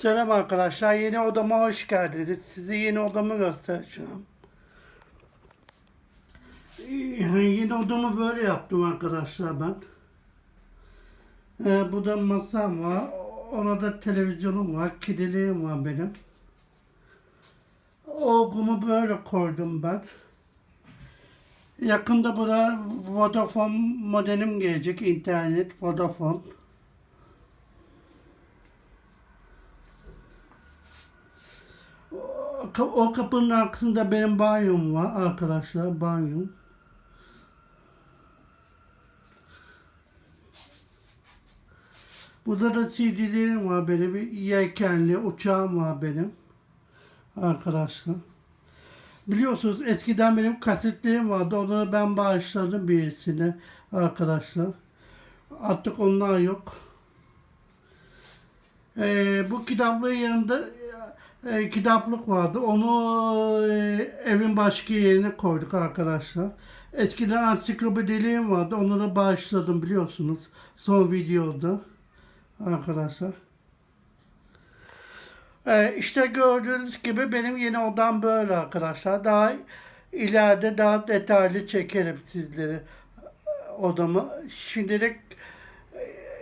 Selam arkadaşlar. Yeni odama hoş geldiniz. Size yeni odamı göstereceğim. Yeni odamı böyle yaptım arkadaşlar ben. Ee, burada masam var. Orada televizyonum var. Kediliğim var benim. Olgumu böyle koydum ben. Yakında burada Vodafone modelim gelecek. internet Vodafone. O kapının arkasında benim banyom var arkadaşlar banyom. Burada da CD'lerim var benim. Yelkenli uçağım var benim. Arkadaşlar. Biliyorsunuz eskiden benim kasetlerim vardı. Onları ben bağışladım birisine arkadaşlar. Artık onlar yok. Ee, bu kitaplığın yanında e, kitaplık vardı. Onu e, evin başka yerine koyduk arkadaşlar. Eskiden ansiklopediliğim vardı. Onları bağışladım biliyorsunuz. Son videoda arkadaşlar. Ee, işte gördüğünüz gibi benim yeni odam böyle arkadaşlar. Daha ileride daha detaylı çekerim sizlere odamı. Şimdilik e,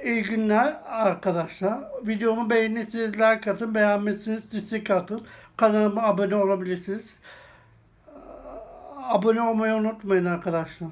iyi günler arkadaşlar. Videomu beğenirseniz like atın, beğenmezseniz dislike atın. Kanalıma abone olabilirsiniz. Abone olmayı unutmayın arkadaşlar.